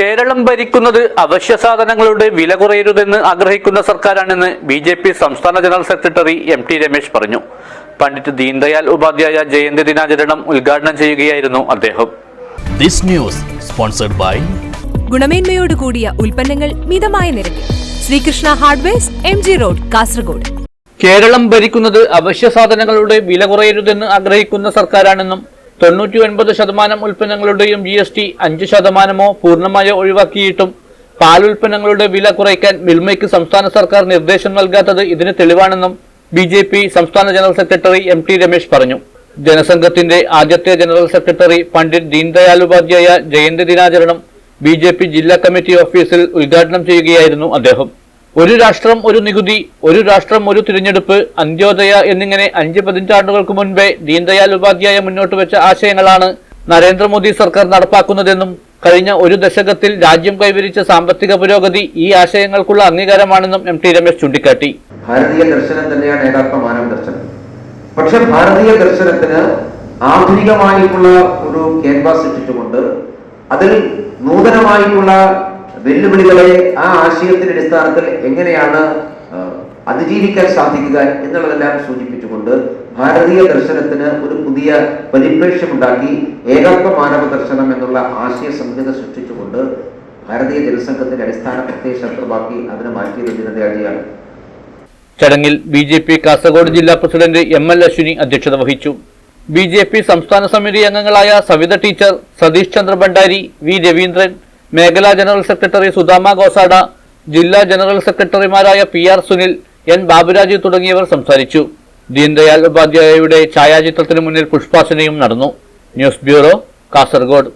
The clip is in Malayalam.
കേരളം ഭരിക്കുന്നത് അവശ്യ സാധനങ്ങളുടെ വില കുറയരുതെന്ന് ആഗ്രഹിക്കുന്ന സർക്കാരാണെന്ന് ബി ജെ പി സംസ്ഥാന general secretary M T Ramesh പറഞ്ഞു. പണ്ഡിറ്റ് ദീൻദയാൽ ഉപാധ്യായ ജയന്തി ദിനാചരണം ഉദ്ഘാടനം ചെയ്യുകയായിരുന്നു അദ്ദേഹം. This news sponsored by ഗുണമേന്മയോട് കൂടിയ ഉൽപ്പന്നങ്ങൾ മിതമായ നിരക്കിൽ. Sreekrishna hardwares M G road Kasaragod. Keralam ഭരിക്കുന്നത് അവശ്യ സാധനങ്ങളുടെ വില കുറയരുതെന്ന് ആഗ്രഹിക്കുന്ന സർക്കാരാണെന്നും തൊണ്ണൂറ്റി ഒൻപത് ശതമാനം ഉൽപ്പന്നങ്ങളുടെയും ജി എസ് ടി അഞ്ച് ശതമാനമോ പൂർണമായോ ഒഴിവാക്കിയിട്ടും പാൽ ഉൽപ്പന്നങ്ങളുടെ വില കുറയ്ക്കാൻ മിൽമയ്ക്ക് സംസ്ഥാന സർക്കാർ നിർദ്ദേശം നൽകാത്തത് ഇതിന് തെളിവാണെന്നും ബി ജെ പി സംസ്ഥാന general secretary M T Ramesh പറഞ്ഞു. ജനസംഘത്തിന്റെ ആദ്യത്തെ ജനറൽ സെക്രട്ടറി പണ്ഡിറ്റ് ദീൻദയാൽ ഉപാധ്യായ ജയന്തി ദിനാചരണം ബി ജില്ലാ കമ്മിറ്റി ഓഫീസിൽ ഉദ്ഘാടനം ചെയ്യുകയായിരുന്നു അദ്ദേഹം. ഒരു രാഷ്ട്രം ഒരു നികുതി ഒരു രാഷ്ട്രം ഒരു തിരഞ്ഞെടുപ്പ് അന്ത്യോദയ എന്നിങ്ങനെ അഞ്ച് പതിറ്റാണ്ടുകൾക്ക് മുൻപേ ദീൻദയാൽ ഉപാധ്യായ മുന്നോട്ട് വെച്ച ആശയങ്ങളാണ് നരേന്ദ്രമോദി സർക്കാർ നടപ്പാക്കുന്നതെന്നും കഴിഞ്ഞ ഒരു ദശകത്തിൽ രാജ്യം കൈവരിച്ച സാമ്പത്തിക പുരോഗതി ഈ ആശയങ്ങൾക്കുള്ള അംഗീകാരമാണെന്നും എം ടി രമേശ് ചൂണ്ടിക്കാട്ടി. ഭാരതീയ ദർശനം തന്നെയാണ് ഏകാത്മ മാനവ ദർശനം. പക്ഷെ ഭാരതീയ ദർശനത്തിന് ആധുനികമായിട്ടുള്ള ഒരു ക്യാൻവാസ് ഇട്ടിട്ടുകൊണ്ട് അതിൽ നൂതനമായിട്ടുള്ള വെല്ലുവിളികളെ ആ ആശയത്തിന്റെ അടിസ്ഥാനത്തിൽ എങ്ങനെയാണ് അതിജീവിക്കാൻ സാധിക്കുക എന്നുള്ളതെല്ലാം സൂചിപ്പിച്ചുകൊണ്ട് ഭാരതീയ ദർശനത്തിന് ഒരു പുതിയ പരിപ്രേക്ഷ്യമുണ്ടാക്കി ഏകാത്മ മാനവ ദർശനം എന്നുള്ള ആശയ സംഹിത സൃഷ്ടിച്ചുകൊണ്ട് ഭാരതീയ ജനസംഘത്തിന്റെ അടിസ്ഥാന പ്രത്യേക ശത്രുവാക്കി അതിനെ മാറ്റിയത് ജനതയാണ് ചടങ്ങിൽ ബി ജെ പി കാസർഗോഡ് ജില്ലാ പ്രസിഡന്റ് എം എൽ അശ്വിനി അധ്യക്ഷത വഹിച്ചു. ബി ജെ പി സംസ്ഥാന സമിതി അംഗങ്ങളായ സവിത ടീച്ചർ സതീഷ് ചന്ദ്ര ഭണ്ഡാരി വി രവീന്ദ്രൻ മേഖലാ ജനറൽ സെക്രട്ടറി സുധാമ ഗോസാഡ ജില്ലാ ജനറൽ സെക്രട്ടറിമാരായ P R Sunil N Baburaj തുടങ്ങിയവർ സംസാരിച്ചു. ദീൻദയാൽ ഉപാധ്യായയുടെ ഛായാചിത്രത്തിന് മുന്നിൽ പുഷ്പാസനയും നടന്നു. News bureau Kasaragod.